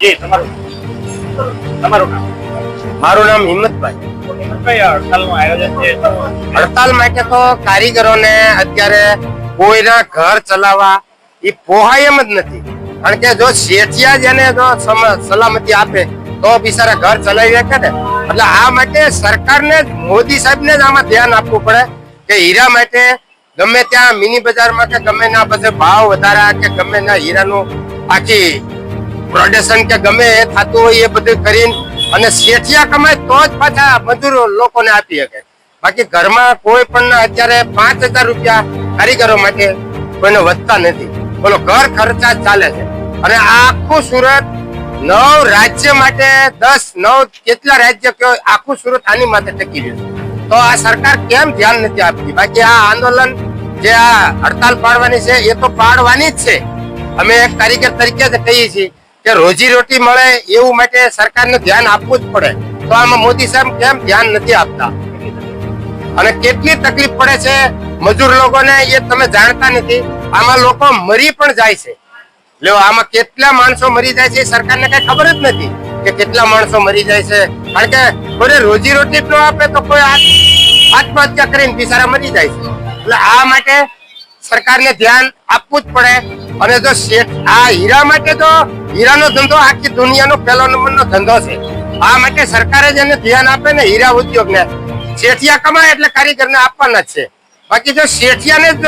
જી તમારું. તમારું નામ? મારું નામ હિંમતભાઈ. હિંમતભાઈ હડતાલનું આયોજન છે. હડતાલ માટે તો કારીગરોને અત્યારે કોઈના ઘર ચલાવવા એ પોહાય એમ જ નથી. કારણ કે જો શેઠિયા જેને જો સલામતી આપે તો બિચારા ઘર ચલાવી શકે ને? એટલે આ માટે સરકારને મોદી સાહેબને જ આમાં ધ્યાન આપવું પડે કે હીરા માટે ગમે ત્યાં મિની બજારમાં કે ગમે ના બધે ભાવ વધારા કે ગમે ના હીરાનું આખી પ્રોડક્શન કે ગમે એ થતું હોય એ બધું કરીને અને શેઠિયા કમાય તો જ પાછા મજૂરો લોકોને આપી શકે. બાકી ઘરમાં કોઈ પણ અત્યારે પાંચ હજાર રૂપિયા કારીગરો માટે કોઈને વધતા નથી. બોલો, ઘર ખર્ચા ચાલે છે. અને આખું સુરત નવ રાજ્ય માટે દસ, નવ કેટલા રાજ્ય કયો, આખું સુરત આની માટે ટકી રહ્યું તો આ સરકાર કેમ ધ્યાન નથી આપતી? બાકી આ આંદોલન જે આ હડતાલ પાડવાની છે, એ તો પાડવાની જ છે. અમે એક કારીગર તરીકે જ કહીએ છીએ કે રોજી રોટી મળે એવું માટે સરકારને ધ્યાન આપવું જ પડે. તો આમાં મોદી સાહેબ કેમ ધ્યાન નથી આપતા? અને કેટલી તકલીફ પડે છે મજૂર લોકોને એ તમે જાણતા નથી. આમાં લોકો મરી પણ જાય છે. લ્યો, આમાં કેટલા માણસો મરી જાય છે સરકારને કઈ ખબર જ નથી કે કેટલા માણસો મરી જાય છે. કારણ કે કોઈ રોજી રોટી ન આપે તો કોઈ આત્મ- આત્મહત્યા કરીને બિચારા મરી જાય છે. એટલે આ માટે સરકારને ધ્યાન આપવું જ પડે. અને જો આ હીરા માટે તો હીરાનો ધંધો આખી દુનિયાનો પહેલો નંબરનો ધંધો છે. આ માટે સરકારે જ એને ધ્યાન આપે ને હીરા ઉદ્યોગને. શેઠિયા કમાય એટલે કારીગરને આપવાના જ છે. બાકી જો શેઠિયાને જ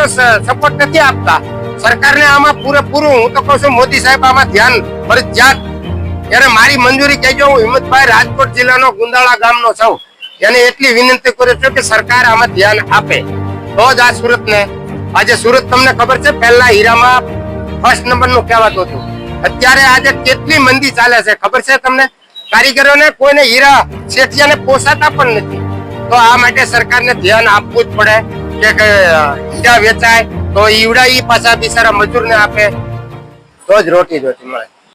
સપોર્ટ નથી આપતા, સરકારને આમાં પૂરેપૂરું, હું તો કહું છું, મોદી સાહેબ આમાં ધ્યાન ફરજિયાત ત્યારે મારી મંજૂરી કહેજો હું હિંમતભાઈ રાજકોટ જિલ્લાનો ગુંદાળા ગામનો છું. એને એટલી વિનંતી કરું છું કે સરકાર આમાં ધ્યાન આપે. તો જ આ સુરતને, આજે સુરત તમને ખબર છે, પહેલા હીરામાં ફર્સ્ટ નંબરનું કહેવાતું હતું. અત્યારે આજે કેટલી મંદી ચાલે છે? ખબર છે તમને? કારીગરોને કોઈને હીરા, શેઠિયાને પોસાતા પણ નથી. તો આ માટે સરકારને ધ્યાન આપવું જ પડે કે હીરા વેચાય તો ઈવડા ઈ પાછા બિચારા મજૂરને આપે. તો જ રોટી રોટી મળે.